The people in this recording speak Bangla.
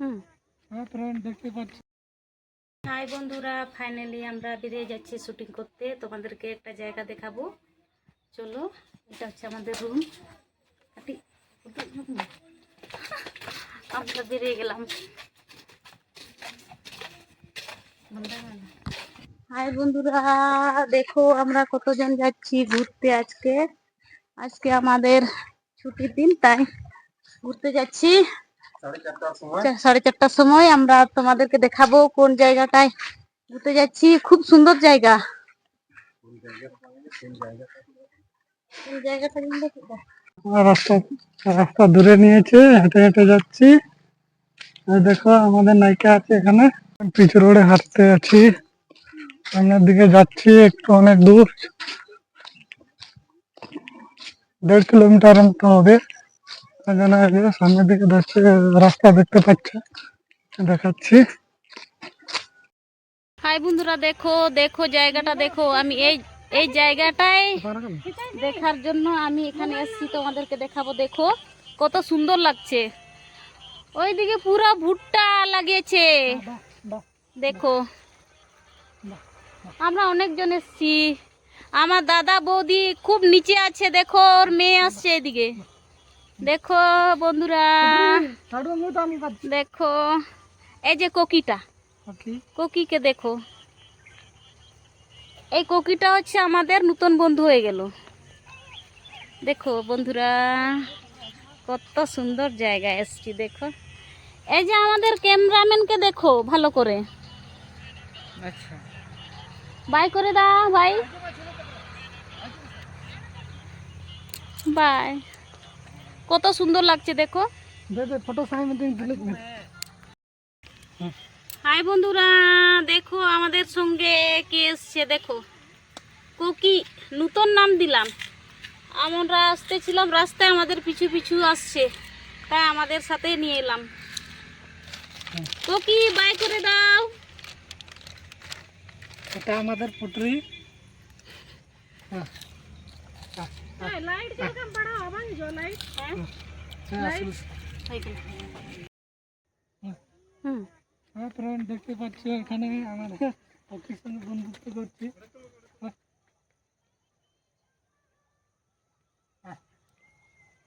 হুম। হ্যাঁ দেখতে পাচ্ছি। হাই বন্ধুরা ফাইনালি আমরা বেরিয়ে যাচ্ছি শুটিং করতে। তোমাদেরকে একটা জায়গা দেখাবো। চলো এটা হচ্ছে আমাদের রুম আমরা বেরিয়ে গেলাম। হাই বন্ধুরা দেখো আমরা কতজন যাচ্ছি ঘুরতে আজকে। আজকে আমাদের ছুটির দিন তাই ঘুরতে যাচ্ছি। সাড়ে চারটার সময়? আমরা তোমাদেরকে দেখাবো কোন জায়গাটায় ঘুরতে যাচ্ছি। খুব সুন্দর জায়গা। কোথায়? রাস্তা রাস্তা দূরে নিয়েছে হেঁটে হেঁটে যাচ্ছি। দেখো আমাদের নায়িকা আছে এখানে। পিছু রোডে হাঁটতে আছি। সামনের দিকে যাচ্ছি একটু অনেক দূর। দেড় কিলোমিটার মতো হবে। এই যে সামনের দিকে যাচ্ছে, রাস্তা দেখতে পাচ্ছে। দেখাচ্ছি। হাই বন্ধুরা, দেখো দেখো জায়গাটা, দেখো, আমি এই এই জায়গাটায় দেখার জন্য আমি এখানে এসেছি, তোমাদেরকে দেখাবো। দেখো, কত সুন্দর লাগছে। ওইদিকে পুরো ভুট্টা লাগিয়েছে। দেখো, আমরা অনেকজন এসেছি। আমার দাদা বৌদি খুব নিচে আছে, দেখো, ওর মেয়ে আসছে এদিকে। দেখো বন্ধুরা। দেখো এই যে কোকিটা। কোকিকে দেখো। এই কোকিটা হচ্ছে আমাদের নতুন বন্ধু হয়ে গেল। দেখো বন্ধুরা কত সুন্দর জায়গা এসছি দেখো। এই যে আমাদের ক্যামেরাম্যানকে দেখো ভালো করে। আচ্ছা। বাই করে দাও ভাই। বাই। কত সুন্দর লাগছে দেখো। হাই বন্ধুরা দেখো আমাদের সঙ্গে কে এসছে দেখো। কোকি নূতন নাম দিলাম। আমরা আসতেছিলাম রাস্তায় আমাদের পিছু পিছু আসছে। তাই আমাদের সাথে নিয়ে এলাম। কোকি বাই করে দাও। এটা আমাদের পুটরি হুম। হ্যাঁ ফ্রেন্ড দেখতে পাচ্ছি এখানে আমার সঙ্গে বন্ধুত্ব করছি।